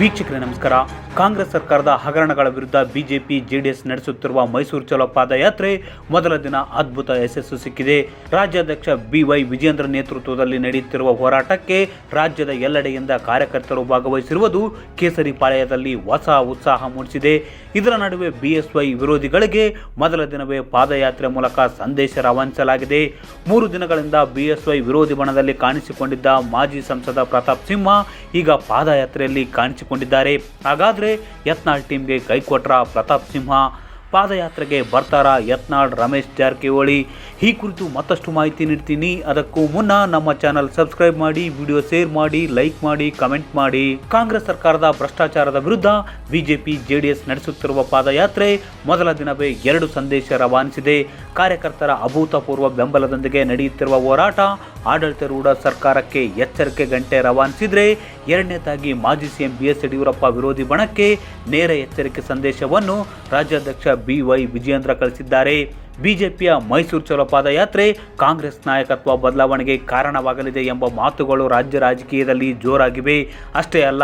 ವೀಕ್ಷಕರೇ, ನಮಸ್ಕಾರ. ಕಾಂಗ್ರೆಸ್ ಸರ್ಕಾರದ ಹಗರಣಗಳ ವಿರುದ್ಧ ಬಿಜೆಪಿ, ಜೆಡಿಎಸ್ ನಡೆಸುತ್ತಿರುವ ಮೈಸೂರು ಚಲೋ ಪಾದಯಾತ್ರೆ ಮೊದಲ ದಿನ ಅದ್ಭುತ ಯಶಸ್ಸು ಸಿಕ್ಕಿದೆ. ರಾಜ್ಯಾಧ್ಯಕ್ಷ ಬಿವೈ ವಿಜೇಂದ್ರ ನೇತೃತ್ವದಲ್ಲಿ ನಡೆಯುತ್ತಿರುವ ಹೋರಾಟಕ್ಕೆ ರಾಜ್ಯದ ಎಲ್ಲೆಡೆಯಿಂದ ಕಾರ್ಯಕರ್ತರು ಭಾಗವಹಿಸಿರುವುದು ಕೇಸರಿ ಪಾಳ್ಯದಲ್ಲಿ ಹೊಸ ಉತ್ಸಾಹ ಮೂಡಿಸಿದೆ. ಇದರ ನಡುವೆ ಬಿಎಸ್ವೈ ವಿರೋಧಿಗಳಿಗೆ ಮೊದಲ ದಿನವೇ ಪಾದಯಾತ್ರೆ ಮೂಲಕ ಸಂದೇಶ ರವಾನಿಸಲಾಗಿದೆ. ಮೂರು ದಿನಗಳಿಂದ ಬಿಎಸ್ವೈ ವಿರೋಧಿ ಬಣದಲ್ಲಿ ಕಾಣಿಸಿಕೊಂಡಿದ್ದ ಮಾಜಿ ಸಂಸದ ಪ್ರತಾಪ್ ಸಿಂಹ ಈಗ ಪಾದಯಾತ್ರೆಯಲ್ಲಿ ಕಾಣಿಸಿಕೊಂಡಿದ್ದಾರೆ. ಹಾಗಾದರೆ ಯತ್ನಾಳ್ ಟೀಮ್ಗೆ ಕೈಕೊಟ್ರ ಪ್ರತಾಪ್ ಸಿಂಹ. ಪಾದಯಾತ್ರೆಗೆ ಬರ್ತಾರ ಯತ್ನಾಳ್ ರಮೇಶ್ ಜಾರಕಿಹೊಳಿ. ಈ ಕುರಿತು ಮತ್ತಷ್ಟು ಮಾಹಿತಿ ನೀಡ್ತೀನಿ. ಅದಕ್ಕೂ ಮುನ್ನ ನಮ್ಮ ಚಾನಲ್ ಸಬ್ಸ್ಕ್ರೈಬ್ ಮಾಡಿ, ವಿಡಿಯೋ ಶೇರ್ ಮಾಡಿ, ಲೈಕ್ ಮಾಡಿ, ಕಮೆಂಟ್ ಮಾಡಿ. ಕಾಂಗ್ರೆಸ್ ಸರ್ಕಾರದ ಭ್ರಷ್ಟಾಚಾರದ ವಿರುದ್ಧ ಬಿಜೆಪಿ, ಜೆಡಿಎಸ್ ನಡೆಸುತ್ತಿರುವ ಪಾದಯಾತ್ರೆ ಮೊದಲ ದಿನವೇ ಎರಡು ಸಂದೇಶ ರವಾನಿಸಿದೆ. ಕಾರ್ಯಕರ್ತರ ಅಭೂತಪೂರ್ವ ಬೆಂಬಲದೊಂದಿಗೆ ನಡೆಯುತ್ತಿರುವ ಹೋರಾಟ ಆಡಳಿತಾರೂಢ ಸರ್ಕಾರಕ್ಕೆ ಎಚ್ಚರಿಕೆ ಗಂಟೆ ರವಾನಿಸಿದರೆ ಎರಡನೇದಾಗಿ ಮಾಜಿ ಸಿಎಂ ಬಿ ಎಸ್ ಯಡಿಯೂರಪ್ಪ ವಿರೋಧಿ ಬಣಕ್ಕೆ ನೇರ ಎಚ್ಚರಿಕೆ ಸಂದೇಶವನ್ನು ರಾಜ್ಯಾಧ್ಯಕ್ಷ ಬಿ ವೈ ವಿಜಯೇಂದ್ರ ಕಳಿಸಿದ್ದಾರೆ. ಬಿಜೆಪಿಯ ಮೈಸೂರು ಚಲೋ ಪಾದಯಾತ್ರೆ ಕಾಂಗ್ರೆಸ್ ನಾಯಕತ್ವ ಬದಲಾವಣೆಗೆ ಕಾರಣವಾಗಲಿದೆ ಎಂಬ ಮಾತುಗಳು ರಾಜ್ಯ ರಾಜಕೀಯದಲ್ಲಿ ಜೋರಾಗಿವೆ. ಅಷ್ಟೇ ಅಲ್ಲ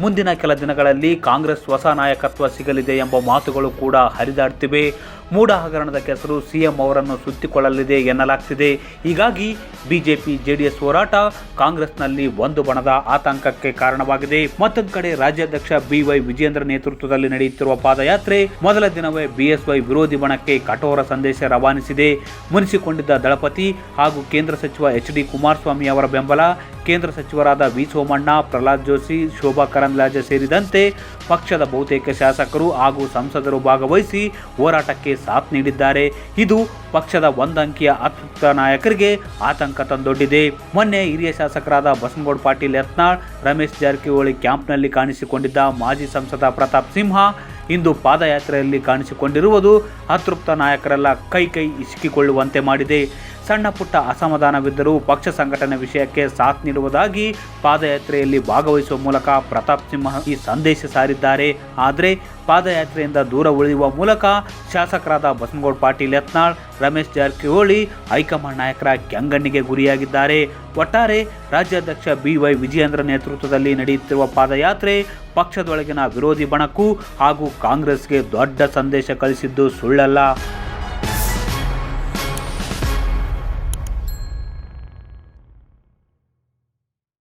ಮುಂದಿನ ಕೆಲ ದಿನಗಳಲ್ಲಿ ಕಾಂಗ್ರೆಸ್ ಹೊಸ ನಾಯಕತ್ವ ಸಿಗಲಿದೆ ಎಂಬ ಮಾತುಗಳು ಕೂಡ ಹರಿದಾಡ್ತಿವೆ. ಮೂಡ ಹಗರಣದ ಕೆಸರು ಸಿಎಂ ಅವರನ್ನು ಸುತ್ತಿಕೊಳ್ಳಲಿದೆ ಎನ್ನಲಾಗ್ತಿದೆ. ಹೀಗಾಗಿ ಬಿಜೆಪಿ ಜೆಡಿಎಸ್ ಹೋರಾಟ ಕಾಂಗ್ರೆಸ್ನಲ್ಲಿ ಒಂದು ಬಣದ ಆತಂಕಕ್ಕೆ ಕಾರಣವಾಗಿದೆ. ಮತ್ತೊಂದು ಕಡೆ ರಾಜ್ಯಾಧ್ಯಕ್ಷ ಬಿವೈ ವಿಜೇಂದ್ರ ನೇತೃತ್ವದಲ್ಲಿ ನಡೆಯುತ್ತಿರುವ ಪಾದಯಾತ್ರೆ ಮೊದಲ ದಿನವೇ ಬಿಎಸ್ವೈ ವಿರೋಧಿ ಬಣಕ್ಕೆ ಕಠೋರ ಸಂದೇಶ ರವಾನಿಸಿದೆ. ಮುನಿಸಿಕೊಂಡಿದ್ದ ದಳಪತಿ ಹಾಗೂ ಕೇಂದ್ರ ಸಚಿವ ಎಚ್ ಡಿ ಕುಮಾರಸ್ವಾಮಿ ಅವರ ಬೆಂಬಲ, ಕೇಂದ್ರ ಸಚಿವರಾದ ವಿ ಸೋಮಣ್ಣ, ಪ್ರಹ್ಲಾದ್ ಜೋಶಿ, ಶೋಭಾ ಕರಂದ್ಲಾಜೆ ಸೇರಿದಂತೆ ಪಕ್ಷದ ಬಹುತೇಕ ಶಾಸಕರು ಹಾಗೂ ಸಂಸದರು ಭಾಗವಹಿಸಿ ಹೋರಾಟಕ್ಕೆ ಸಾಥ್ ನೀಡಿದ್ದಾರೆ. ಇದು ಪಕ್ಷದ ಒಂದಂಕಿಯ ಅತೃಪ್ತ ನಾಯಕರಿಗೆ ಆತಂಕ ತಂದೊಡ್ಡಿದೆ. ಮೊನ್ನೆ ಹಿರಿಯ ಶಾಸಕರಾದ ಬಸನಗೌಡ ಪಾಟೀಲ್ ಯತ್ನಾಳ್, ರಮೇಶ್ ಜಾರಕಿಹೊಳಿ ಕ್ಯಾಂಪ್ನಲ್ಲಿ ಕಾಣಿಸಿಕೊಂಡಿದ್ದ ಮಾಜಿ ಸಂಸದ ಪ್ರತಾಪ್ ಸಿಂಹ ಇಂದು ಪಾದಯಾತ್ರೆಯಲ್ಲಿ ಕಾಣಿಸಿಕೊಂಡಿರುವುದು ಅತೃಪ್ತ ನಾಯಕರೆಲ್ಲ ಕೈ ಕೈ ಇಸಿಕಿಕೊಳ್ಳುವಂತೆ ಮಾಡಿದೆ. ಸಣ್ಣ ಪುಟ್ಟ ಅಸಮಾಧಾನವಿದ್ದರೂ ಪಕ್ಷ ಸಂಘಟನೆ ವಿಷಯಕ್ಕೆ ಸಾಥ್ ನೀಡುವುದಾಗಿ ಪಾದಯಾತ್ರೆಯಲ್ಲಿ ಭಾಗವಹಿಸುವ ಮೂಲಕ ಪ್ರತಾಪ್ ಸಿಂಹ ಈ ಸಂದೇಶ ಸಾರಿದ್ದಾರೆ. ಆದರೆ ಪಾದಯಾತ್ರೆಯಿಂದ ದೂರ ಉಳಿಯುವ ಮೂಲಕ ಶಾಸಕರಾದ ಬಸನಗೌಡ ಪಾಟೀಲ್ ಯತ್ನಾಳ್, ರಮೇಶ್ ಜಾರಕಿಹೊಳಿ, ಹೈಕಮಾಂಡ್ ನಾಯಕರ ಕೆಂಗಣ್ಣಿಗೆ ಗುರಿಯಾಗಿದ್ದಾರೆ. ಒಟ್ಟಾರೆ ರಾಜ್ಯಾಧ್ಯಕ್ಷ ಬಿವೈ ವಿಜಯೇಂದ್ರ ನೇತೃತ್ವದಲ್ಲಿ ನಡೆಯುತ್ತಿರುವ ಪಾದಯಾತ್ರೆ ಪಕ್ಷದೊಳಗಿನ ವಿರೋಧಿ ಬಣಕ್ಕೂ ಹಾಗೂ ಕಾಂಗ್ರೆಸ್ಗೆ ದೊಡ್ಡ ಸಂದೇಶ ಕಳಿಸಿದ್ದು ಸುಳ್ಳಲ್ಲ.